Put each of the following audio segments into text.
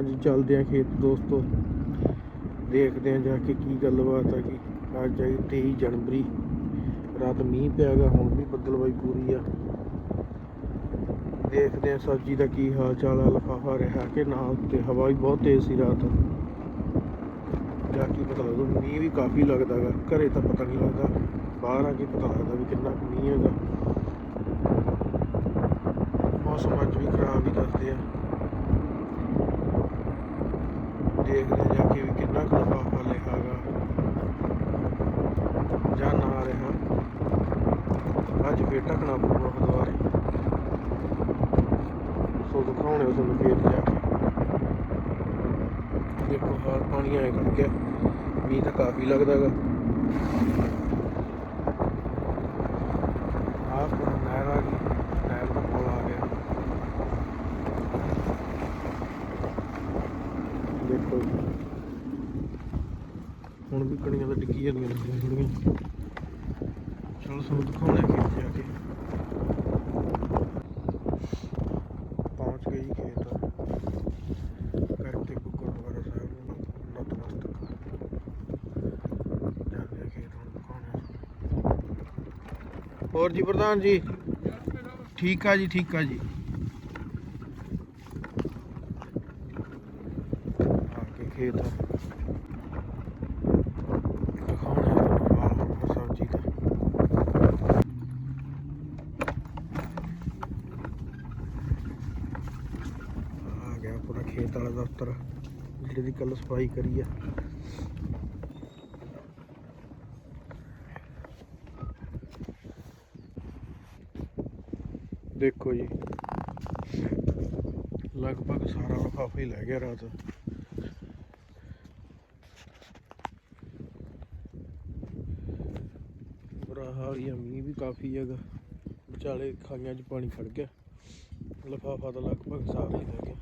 ਅੱਜ ਚੱਲਦੇ ਆ ਖੇਤ ਦੋਸਤੋ। ਦੇਖਦੇ ਆ ਜਾ ਕੇ ਕੀ ਗੱਲਬਾਤ ਆ ਕੀ ਅੱਜ ਆਈ 23 ਜਨਵਰੀ। ਰਾਤ ਮੀਂਹ ਪਿਆਗਾ ਹੁਣ ਵੀ ਬੱਦਲਬਾਈ ਪੂਰੀ ਆ। ਦੇਖਦੇ ਆ ਸਬਜ਼ੀ ਦਾ ਕੀ ਹਾਲ ਚਾਲ ਆ, ਲਫਾਫਾ ਰਿਹਾ ਕਿ ਨਾ ਉੱਤੇ ਹਵਾ ਵੀ ਬਹੁਤ ਤੇਜ਼ ਸੀ ਰਾਤ। ਜਾ ਕੇ ਪਤਾ ਲੱਗਦਾ, ਮੀਂਹ ਵੀ ਕਾਫੀ ਲੱਗਦਾਗਾ ਘਰੇ ਤਾਂ ਪਤਾ ਨਹੀਂ ਲੱਗਦਾ, ਬਾਹਰ ਆ ਕੇ ਪਤਾ ਲੱਗਦਾ ਵੀ ਕਿੰਨਾ ਕੁ ਮੀਂਹ ਹੈਗਾ। ਮੌਸਮ ਅੱਜ ਵੀ ਖਰਾਬ ਹੀ ਦੱਸਦੇ ਆ। ਦੇਖਦੇ ਜਾ ਕੇ ਵੀ ਕਿੰਨਾ ਕੁ ਲਫਾਫਾ ਲਿਖਾਗਾ। ਜਾਂ ਨਾ ਰਿਹਾ। ਅੱਜ ਫੇਰ ਢਕਣਾ ਪਊਗਾ ਦੁਬਾਰੇ ਸੋ ਦਿਖਾਉਣੇ ਉਸ ਫੇਰ ਜਾ ਕੇ। ਦੇਖੋ, ਹਾਲ ਪਾਣੀ ਆਏ ਖੜ ਮੀਂਹ ਤਾਂ ਕਾਫੀ ਲੱਗਦਾਗਾ। ਆਹ ਕੋਲ ਨਹਿਰ ਆ ਗਈ ਨਹਿਰ ਦਾ ਪੁਲ ਆ ਗਿਆ ਦੇਖੋ ਜੀ ਹੁਣ ਵੀ ਕਣੀਆਂ ਤਾਂ ਡਿੱਗੀ ਜਾਂਦੀਆਂ ਲੱਗਦੀਆਂ ਥੋੜੀਆਂ ਚਲੋ ਤੁਹਾਨੂੰ ਦਿਖਾਉਣਾ ਖੇਤ ਜਾ ਕੇ। ਪਹੁੰਚ ਗਏ ਖੇਤ। ਕਰਕੇ ਗੁਰਦੁਆਰਾ ਸਾਹਿਬ ਨੂੰ ਨਤਮਸਤਕ ਜਾਂਦੇ ਖੇਤ ਹੁਣ ਦਿਖਾਉਣੇ ਹੋਰ ਜੀ ਪ੍ਰਧਾਨ ਜੀ? ਠੀਕ ਆ ਜੀ, ਠੀਕ ਆ ਜੀ। ਆ ਕੇ ਖੇਤ ਦਿਖਾਉਣੇ ਆ ਤੁਹਾਨੂੰ ਹਾਲ ਹੁਣ ਸਬਜ਼ੀ ਦਾ ਆਪਣਾ ਖੇਤ ਵਾਲਾ ਦਫ਼ਤਰ, ਜਿਹੜੇ ਦੀ ਕੱਲ ਸਫ਼ਾਈ ਕਰੀ ਆ। ਦੇਖੋ ਜੀ, ਲਗਭਗ ਸਾਰਾ ਲਿਫਾਫਾ ਹੀ ਲੈ ਗਿਆ ਰਾਤ। ਬੁਰਾ ਹਾਲ ਹੀ ਮੀਂਹ ਵੀ ਕਾਫੀ ਹੈਗਾ। ਵਿਚਾਲੇ ਖਾਈਆਂ 'ਚ ਪਾਣੀ ਖੜ ਗਿਆ। ਲਿਫਾਫਾ ਤਾਂ ਲਗਭਗ ਸਾਰਾ ਹੀ ਲੈ ਗਿਆ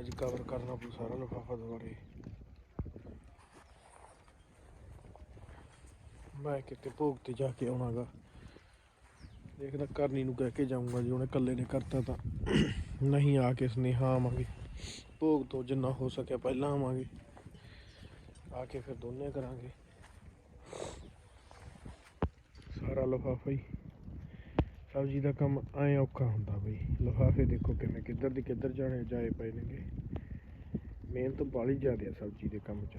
ਅੱਜ ਕਵਰ ਕਰਨਾ ਪਊ ਸਾਰਾ ਲਿਫਾਫਾ ਦੁਬਾਰੇ ਮੈਂ ਕਿਤੇ ਭੋਗ ਤੇ ਜਾ ਕੇ ਆਉਣਾਗਾ ਦੇਖਦਾ ਕਰਨੀ ਨੂੰ ਕਹਿ ਕੇ ਜਾਊਂਗਾ ਜੀ, ਉਹਨੇ ਇਕੱਲੇ ਨੇ ਕਰਤਾ ਤਾਂ। ਨਹੀਂ ਆ ਕੇ ਸਨੇਹਾ ਆਵਾਂਗੇ। ਭੋਗ ਤੋਂ ਜਿੰਨਾ ਹੋ ਸਕਿਆ ਪਹਿਲਾਂ ਆਵਾਂਗੇ। ਆ ਕੇ ਫਿਰ ਦੋਨੇ ਕਰਾਂਗੇ। ਸਾਰਾ ਲਿਫਾਫਾ ਹੀ। ਸਬਜ਼ੀ ਦਾ ਕੰਮ ਐ ਔਖਾ ਹੁੰਦਾ ਬਈ। ਲਿਫਾਫੇ ਦੇਖੋ ਕਿਵੇਂ ਕਿੱਧਰ ਦੀ ਕਿੱਧਰ ਜਾਣੇ, ਜਾਏ ਪਏ ਨੇਗੇ। ਮਿਹਨਤ ਬਾਲੀ ਜ਼ਿਆਦਾ ਆ ਸਬਜ਼ੀ ਦੇ ਕੰਮ 'ਚ।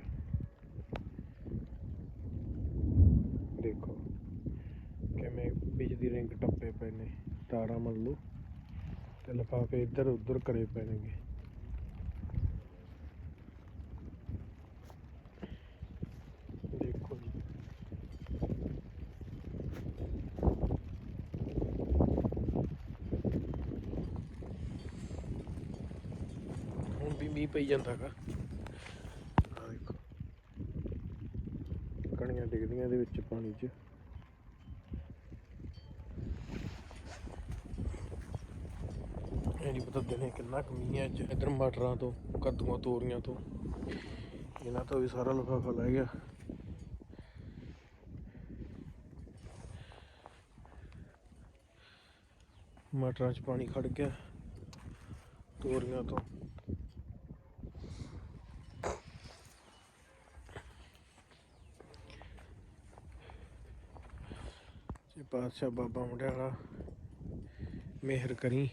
ਦੇਖੋ ਕਿਵੇਂ ਬਿਜਲੀ ਰਿੰਗ ਟੱਪੇ ਪਏ ਨੇ, ਤਾਰਾਂ ਮੰਨ ਲਓ ਤੇ ਲਿਫਾਫੇ ਇੱਧਰ ਉੱਧਰ ਕਰੇ ਪਏ ਨੇਗੇ ਦੇਖੋ ਜੀ ਹੁਣ ਵੀ ਮੀਂਹ ਪਈ ਜਾਂਦਾਗਾ ਆ ਦੇਖੋ ਕਣੀਆਂ ਡਿੱਗਦੀਆਂ ਇਹਦੇ ਵਿੱਚ ਪਾਣੀ 'ਚ। ਇਹ ਨਹੀਂ ਪਤਾ ਦਿਨੇ ਕਿੰਨਾ ਕੁ ਮੀਂਹ ਹੈ ਅੱਜ। ਇਧਰ ਮਟਰਾਂ ਤੋਂ ਕੱਦੂਆਂ ਤੋਰੀਆਂ ਤੋਂ। ਇਹਨਾਂ ਤੋਂ ਵੀ ਸਾਰਾ ਲਿਫਾਫਾ ਲੈ ਗਿਆ। ਮਟਰਾਂ 'ਚ ਪਾਣੀ ਖੜ ਗਿਆ। ਤੋਰੀਆਂ ਤੋਂ। ਪਾਤਸ਼ਾਹ ਬਾਬਾ ਮੁੰਡਿਆਲਾ ਮਿਹਰ ਕਰੀ।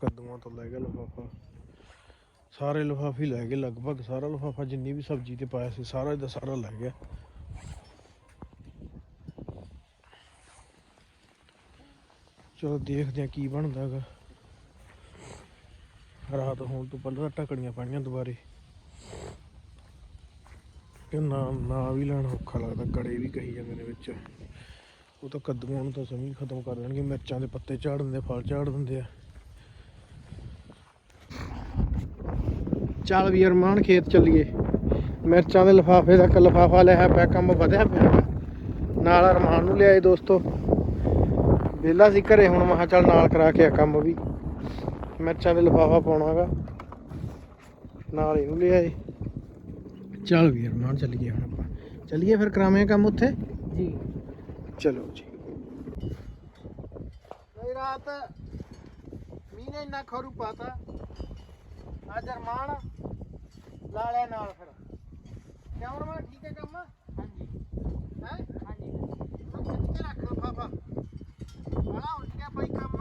ਕੱਦੂਆਂ ਤੋਂ ਲੈ ਗਿਆ ਲਿਫਾਫਾ, ਸਾਰੇ ਲਿਫਾਫੇ ਲੈ ਗਏ, ਲਗਭਗ ਸਾਰਾ ਲਿਫਾਫਾ ਜਿੰਨੀ ਵੀ ਸਬਜ਼ੀ ਤੇ ਪਾਇਆ ਸੀ, ਸਾਰਾ ਦਾ ਸਾਰਾ ਲੈ ਗਿਆ। ਚਲੋ ਦੇਖਦੇ ਆ ਕੀ ਬਣਦਾ ਹੈਗਾ। ਰਾਤ ਹੋਣ ਤੋਂ ਪਹਿਲਾਂ ਤਾਂ ਢਕਣੀਆਂ ਪੈਣੀਆਂ ਦੁਬਾਰੇ। ਕਿ ਨਾ ਨਾ ਵੀ ਲੈਣਾ ਔਖਾ ਲੱਗਦਾ, ਗੜੇ ਵੀ ਕਹੀ ਜਾਂਦੇ ਨੇ ਵਿੱਚ। ਉਹ ਤਾਂ ਕੱਦੂਆਂ ਨੂੰ ਤਾਂ ਸਮੀ ਖਤਮ ਕਰ ਦੇਣਗੇ, ਮਿਰਚਾਂ ਦੇ ਪੱਤੇ ਝਾੜ ਦਿੰਦੇ ਫਲ ਝਾੜ ਦਿੰਦੇ ਆ। ਚੱਲ ਵੀ ਅਰਮਾਨ, ਖੇਤ ਚੱਲੀਏ। ਮਿਰਚਾਂ ਦੇ ਲਫਾਫੇ ਦਾ ਇੱਕ ਲਫਾਫਾ ਲਿਆ ਪਿਆ, ਕੰਮ ਵਧਿਆ ਪਿਆ। ਨਾਲ ਅਰਮਾਨ ਨੂੰ ਲਿਆਏ ਦੋਸਤੋ। ਵਿਹਲਾ ਸੀ ਘਰੇ, ਹੁਣ ਮਹਾ ਚੱਲ ਨਾਲ ਕਰਾ ਕੇ ਆ ਕੰਮ ਵੀ। ਮਿਰਚਾਂ ਦੇ ਲਫਾਫਾ ਪਾਉਣਾਗਾ। ਨਾਲ ਇਹਨੂੰ ਲਿਆਏ। ਚੱਲ ਵੀ ਅਰਮਾਨ ਚੱਲੀਏ ਹੁਣ ਆਪਾਂ ਚੱਲੀਏ ਫਿਰ ਕਰਾਵੇਂ ਕੰਮ ਉੱਥੇ ਜੀ ਚਲੋ ਜੀ ਰਾਤ ਮੀਂਹ ਨੇ ਇੰਨਾ ਖਰੂ ਪਾਤਾ ਅੱਜ ਅਰਮਾਨ ਲਾ ਲਿਆ ਨਾਲ ਫਿਰ ਕਿਉਂ ਅਰਮਾਨ ਠੀਕ ਹੈ ਕੰਮ ਹਾਂਜੀ ਹੈ ਹਾਂਜੀ ਉਹ ਖਿੱਚ ਕੇ ਰੱਖ ਲਫਾਫਾ ਬੜਾ ਉਲਟ ਗਿਆ ਬਈ ਕੰਮ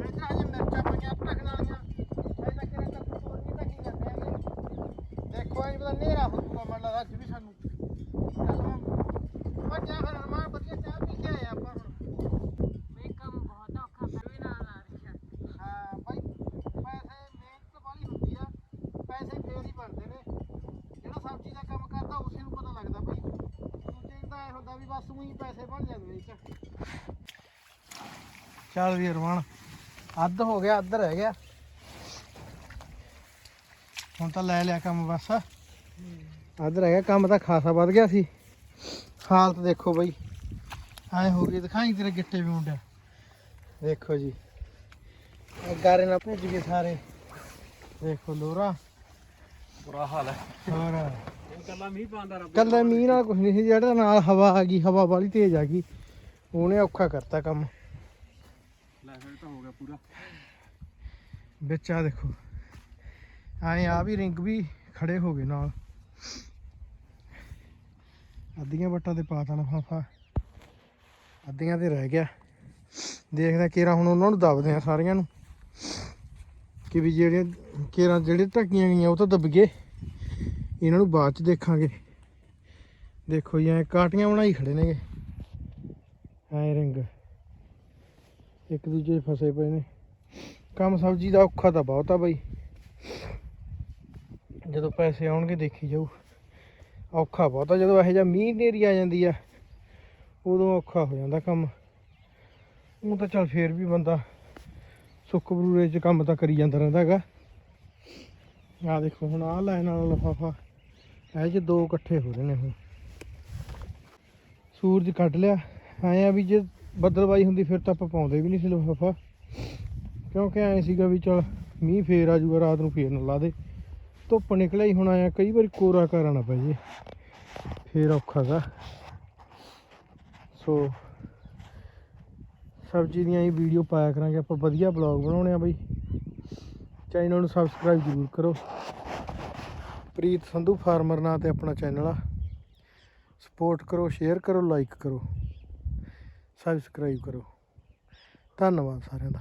ਇਧਰ ਹਜੇ ਮਿਰਚਾਂ ਪਈਆਂ ਢੱਕਣ ਵਾਲੀਆਂ ਅਜੇ ਤੱਕ ਇਹਨਾਂ ਤੱਕ ਤੋੜ ਨਹੀਂ ਢੱਕੀ ਜਾਂਦੇ ਹੈਗੇ ਦੇਖੋ ਇਹ ਪਤਾ ਨੇਰਾ ਹੋ ਜੂਗਾ ਮਨ ਲੱਗਦਾ ਅੱਜ ਵੀ ਸਾਨੂੰ। ਉਹ ਜਾ ਫਿਰ ਅਰਮਾਨ ਵਧੀਆ ਚਾਹ ਪੀ ਕੇ ਆਏ ਆਪਾਂ ਹੁਣ। ਇਹ ਕੰਮ ਬਹੁਤ ਔਖਾ ਪਰ ਵੀ ਨਾਲ ਆ ਰਿਹਾ ਹਾਂ ਭਾਈ ਪੈਸੇ ਮਿਹਨਤ ਵਾਲੀ ਹੁੰਦੀ ਆ ਪੈਸੇ ਫੇਰ ਹੀ ਬਣਦੇ ਨੇ। ਜਿਹੜਾ ਸਬਜ਼ੀ ਦਾ ਕੰਮ ਕਰਦਾ ਉਸੇ ਨੂੰ ਪਤਾ ਲੱਗਦਾ ਭਾਈ ਦੂਜੇ ਨੂੰ ਤਾਂ ਇਹ ਹੁੰਦਾ ਵੀ ਬਸ ਉਹੀ ਪੈਸੇ ਬਣ ਜਾਂਦੇ ਨੇ ਚੱਲ ਵੀ ਅੱਧ ਹੋ ਗਿਆ ਅੱਧ ਰਹਿ ਗਿਆ। ਹੁਣ ਤਾਂ ਲੈ ਲਿਆ ਕੰਮ ਬਸ। ਅੱਧ ਰਹਿ ਗਿਆ ਕੰਮ ਤਾਂ ਖਾਸਾ ਵੱਧ ਗਿਆ ਸੀ। ਹਾਲਤ ਦੇਖੋ ਬਈ। ਐ ਹੋ ਗਈ ਦਿਖਾਈ ਤੇਰੇ ਗਿੱਟੇ ਵੀ ਮੁੰਡਿਆ। ਦੇਖੋ ਜੀ। ਇਹ ਗਾਰੇ ਨਾਲ ਭੇਜ ਗਏ ਸਾਰੇ। ਦੇਖੋ ਲੋਰਾ। ਬੁਰਾ ਹਾਲ ਹੈ। ਹੋਰ। ਕੱਲਾ ਮੀਂਹ ਪਾਉਂਦਾ ਰੱਬ। ਕੱਲੇ ਮੀਂਹ ਨਾਲ ਕੁਝ ਨਹੀਂ ਸੀ ਜਿਹੜਾ ਨਾਲ ਹਵਾ ਆ ਗਈ ਹਵਾ ਵਾਲੀ ਤੇਜ਼ ਆ ਗਈ। ਉਹਨੇ ਔਖਾ ਕਰਤਾ ਕੰਮ। ਲੈ ਫਿਰ ਤਾਂ ਹੋ ਗਿਆ ਪੂਰਾ। ਵਿੱਚ ਆ ਦੇਖੋ। ਐਂ ਆ ਵੀ ਰਿੰਗ ਵੀ ਖੜੇ ਹੋ ਗਏ ਨਾਲ। ਅੱਧੀਆਂ ਵੱਟਾਂ ਤੇ ਪਾਤਾ ਲਫਾਫਾ ਅੱਧੀਆਂ ਤੇ ਰਹਿ ਗਿਆ। ਦੇਖਦਾ ਕੇਰਾ ਹੁਣ ਉਹਨਾਂ ਨੂੰ ਦੱਬਦੇ ਆ ਸਾਰਿਆਂ ਨੂੰ। ਕਿ ਵੀ ਜਿਹੜੇ ਕੇਰਾ ਜਿਹੜੇ ਢੱਕੀਆਂ ਗਈਆਂ ਉਹ ਤਾਂ ਦੱਬ ਗਏ। ਇਹਨਾਂ ਨੂੰ ਬਾਅਦ ਚ ਦੇਖਾਂਗੇ। ਦੇਖੋ ਜੀ, ਐ ਕਾਟੀਆਂ ਬਣਾਈ ਖੜੇ ਨੇਗੇ। ਐ ਰਿੰਗ। ਇੱਕ ਦੂਜੇ ਫਸੇ ਪਏ ਨੇ। ਕੰਮ ਸਬਜ਼ੀ ਦਾ ਔਖਾ ਤਾਂ ਬਹੁਤ ਆ ਬਈ। ਜਦੋਂ ਪੈਸੇ ਆਉਣਗੇ ਦੇਖੀ ਜਾਊ। ਔਖਾ ਬਹੁਤਾ, ਜਦੋਂ ਇਹੋ ਜਿਹਾ ਮੀਂਹ ਨੇਰੀ ਆ ਜਾਂਦੀ ਆ, ਉਦੋਂ ਔਖਾ ਹੋ ਜਾਂਦਾ ਕੰਮ। ਉਹ ਤਾਂ ਚੱਲ ਫੇਰ ਵੀ ਬੰਦਾ ਸੁੱਕ ਬਰੂਰੇ 'ਚ ਕੰਮ ਤਾਂ ਕਰੀ ਜਾਂਦਾ ਰਹਿੰਦਾ ਹੈਗਾ। ਆ ਦੇਖੋ, ਹੁਣ ਆਹ ਲਾਈਨ ਵਾਲਾ ਲਫਾਫਾ, ਇਹ 'ਚ ਦੋ ਇਕੱਠੇ ਹੋ ਰਹੇ ਨੇ ਹੁਣ। ਸੂਰਜ ਕੱਢ ਲਿਆ, ਐਂ ਆ ਵੀ ਜੇ ਬੱਦਲਬਾਈ ਹੁੰਦੀ ਫਿਰ ਤਾਂ ਆਪਾਂ ਪਾਉਂਦੇ ਵੀ ਨਹੀਂ ਸੀ ਲਫਾਫਾ। ਕਿਉਂਕਿ ਐਂ ਸੀਗਾ ਵੀ ਚਲ ਮੀਂਹ ਫੇਰ ਆ ਜੂਗਾ ਰਾਤ ਨੂੰ ਫੇਰ ਨਾ ਲਾ ਦੇ। ਧੁੱਪ ਨਿਕਲਿਆ ਹੀ ਹੁਣ ਆਇਆ ਕਈ ਵਾਰੀ ਕੋਰਾ ਕਰਾਣਾ ਪੈ ਜੇ। ਫੇਰ ਔਖਾ ਗਾ। ਸੋ ਸਬਜ਼ੀ ਦੀਆਂ ਹੀ ਵੀਡੀਓ ਪਾਇਆ ਕਰਾਂਗੇ, ਆਪਾਂ ਵਧੀਆ ਬਲੌਗ ਬਣਾਉਣੇ ਆ ਬਈ। ਚੈਨਲ ਨੂੰ ਸਬਸਕ੍ਰਾਈਬ ਜ਼ਰੂਰ ਕਰੋ। ਪ੍ਰੀਤ ਸੰਧੂ ਫਾਰਮਰ ਨਾਂ ਤੇ ਆਪਣਾ ਚੈਨਲ ਆ। ਸਪੋਰਟ ਕਰੋ ਸ਼ੇਅਰ ਕਰੋ ਲਾਈਕ ਕਰੋ। ਸਬਸਕ੍ਰਾਈਬ ਕਰੋ। ਧੰਨਵਾਦ ਸਾਰਿਆਂ ਦਾ।